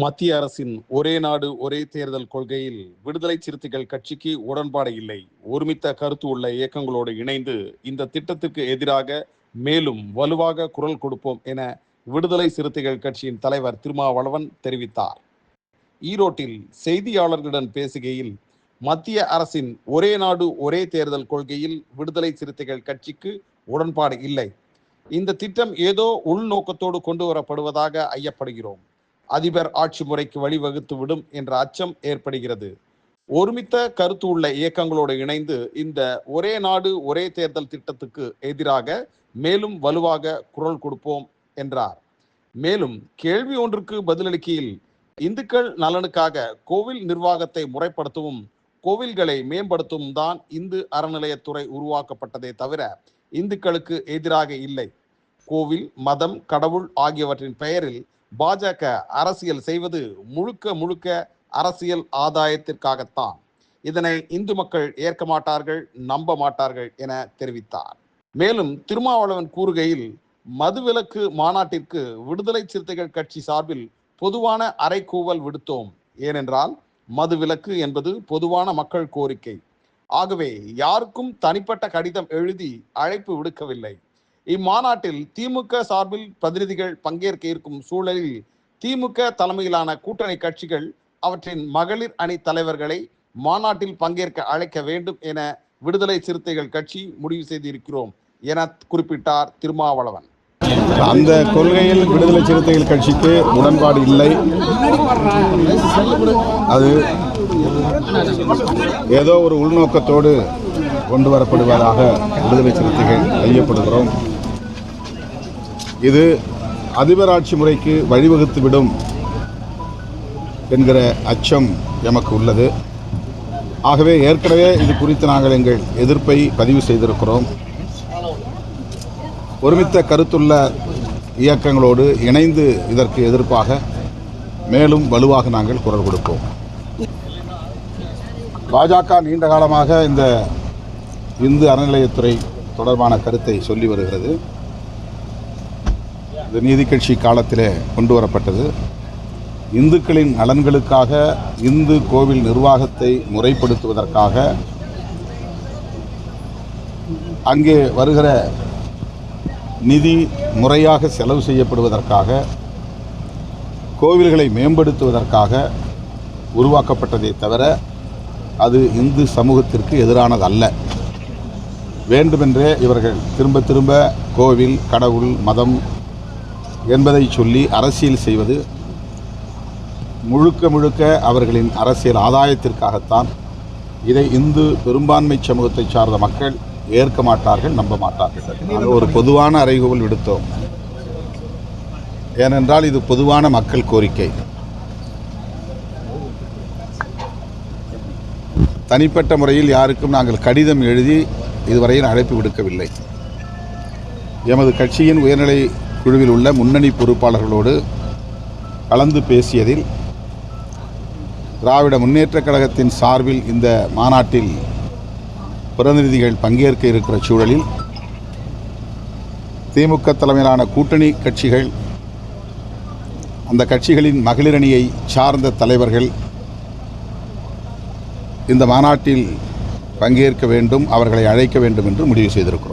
மத்திய அரசின் ஒரே நாடு ஒரே தேர்தல் கொள்கையில் விடுதலை சிறுத்தைகள் கட்சிக்கு உடன்பாடு இல்லை. ஒருமித்த கருத்து உள்ள இயக்கங்களோடு இணைந்து இந்த திட்டத்திற்கு எதிராக மேலும் வலுவாக குரல் கொடுப்போம் என விடுதலை சிறுத்தைகள் கட்சியின் தலைவர் திருமாவளவன் தெரிவித்தார். ஈரோட்டில் செய்தியாளர்களுடன் பேசுகையில் மத்திய அரசின் ஒரே நாடு ஒரே தேர்தல் கொள்கையில் விடுதலை சிறுத்தைகள் கட்சிக்கு உடன்பாடு இல்லை. இந்த திட்டம் ஏதோ உள்நோக்கத்தோடு கொண்டு வரப்படுவதாக ஐயப்படுகிறோம். அதிபர் ஆட்சி முறைக்கு வழிவகுத்து விடும் என்ற அச்சம் ஏற்படுகிறது. ஒருமித்த கருத்து உள்ள இயக்கங்களோடு இணைந்து இந்த ஒரே நாடு ஒரே தேர்தல் திட்டத்துக்கு எதிராக மேலும் வலுவாக குரல் கொடுப்போம் என்றார். மேலும் கேள்வி ஒன்றுக்கு பதிலளிக்கையில் இந்துக்கள் நலனுக்காக கோவில் நிர்வாகத்தை முறைப்படுத்தவும் கோவில்களை மேம்படுத்தவும் தான் இந்து அறநிலையத்துறை உருவாக்கப்பட்டதே தவிர இந்துக்களுக்கு எதிராக இல்லை. கோவில் மதம் கடவுள் ஆகியவற்றின் பெயரில் பாஜக அரசியல் செய்வது முழுக்க முழுக்க அரசியல் ஆதாயத்திற்காகத்தான். இதனை இந்து மக்கள் ஏற்க மாட்டார்கள் நம்ப மாட்டார்கள் என தெரிவித்தார். மேலும் திருமாவளவன் கூறுகையில் மதுவிலக்கு மாநாட்டிற்கு விடுதலை சிறுத்தைகள் கட்சி சார்பில் பொதுவான அறைகூவல் விடுத்தோம். ஏனென்றால் மதுவிலக்கு என்பது பொதுவான மக்கள் கோரிக்கை. ஆகவே யாருக்கும் தனிப்பட்ட கடிதம் எழுதி அழைப்பு விடுக்கவில்லை. இம்மாநாட்டில் திமுக சார்பில் பிரதிநிதிகள் பங்கேற்க இருக்கும் சூழலில் திமுக தலைமையிலான கூட்டணி கட்சிகள் அவற்றின் மகளிர் அணி தலைவர்களை மாநாட்டில் பங்கேற்க அழைக்க வேண்டும் என விடுதலை சிறுத்தைகள் கட்சி முடிவு செய்திருக்கிறோம் என குறிப்பிட்டார் திருமாவளவன். அந்த கொள்கையில் விடுதலை சிறுத்தைகள் கட்சிக்கு உடன்பாடு இல்லை. அது ஏதோ ஒரு உள்நோக்கத்தோடு கொண்டு வரப்படுவதாக விடுதலை சிறுத்தைகள் ஐயப்படுகிறோம் இது அதிபர் ஆட்சி முறைக்கு வழிவகுத்துவிடும் என்கிற அச்சம் எமக்கு உள்ளது. ஆகவே ஏற்கனவே இது குறித்து நாங்கள் எங்கள் எதிர்ப்பை பதிவு செய்திருக்கிறோம். ஒருமித்த கருத்துள்ள இயக்கங்களோடு இணைந்து இதற்கு எதிர்ப்பாக மேலும் வலுவாக நாங்கள் குரல் கொடுப்போம். பாஜக நீண்ட காலமாக இந்த இந்து அறநிலையத்துறை தொடர்பான கருத்தை சொல்லி வருகிறது. இது நீதி கட்சி காலத்திலே கொண்டு வரப்பட்டது. இந்துக்களின் நலன்களுக்காக இந்து கோவில் நிர்வாகத்தை முறைப்படுத்துவதற்காக அங்கே வருகிற நிதி முறையாக செலவு செய்யப்படுவதற்காக கோவில்களை மேம்படுத்துவதற்காக உருவாக்கப்பட்டதே தவிர அது இந்து சமூகத்திற்கு எதிரானதல்ல. வேண்டுமென்றே இவர்கள் திரும்ப திரும்ப கோவில் கடவுள் மதம் என்பதை சொல்லி அரசியல் செய்வது முழுக்க முழுக்க அவர்களின் அரசியல் ஆதாயத்திற்காகத்தான். இதை இந்து பெரும்பான்மை சமூகத்தை சார்ந்த மக்கள் ஏற்க மாட்டார்கள் நம்ப மாட்டார்கள். நாங்கள் ஒரு பொதுவான அறைகூவல் விடுத்தோம். ஏனென்றால் இது பொதுவான மக்கள் கோரிக்கை. தனிப்பட்ட முறையில் யாருக்கும் நாங்கள் கடிதம் எழுதி இதுவரையில் அழைப்பு விடுக்கவில்லை. எமது கட்சியின் உயர்நிலை குழுவில் உள்ள முன்னணி பொறுப்பாளர்களோடு கலந்து பேசியதில் திராவிட முன்னேற்றக் கழகத்தின் சார்பில் இந்த மாநாட்டில் பிரதிநிதிகள் பங்கேற்க இருக்கிற சூழலில் திமுக தலைமையிலான கூட்டணி கட்சிகள் அந்த கட்சிகளின் மகளிரணியை சார்ந்த தலைவர்கள் இந்த மாநாட்டில் பங்கேற்க வேண்டும் அவர்களை அழைக்க வேண்டும் என்று முடிவு செய்திருக்கிறோம்.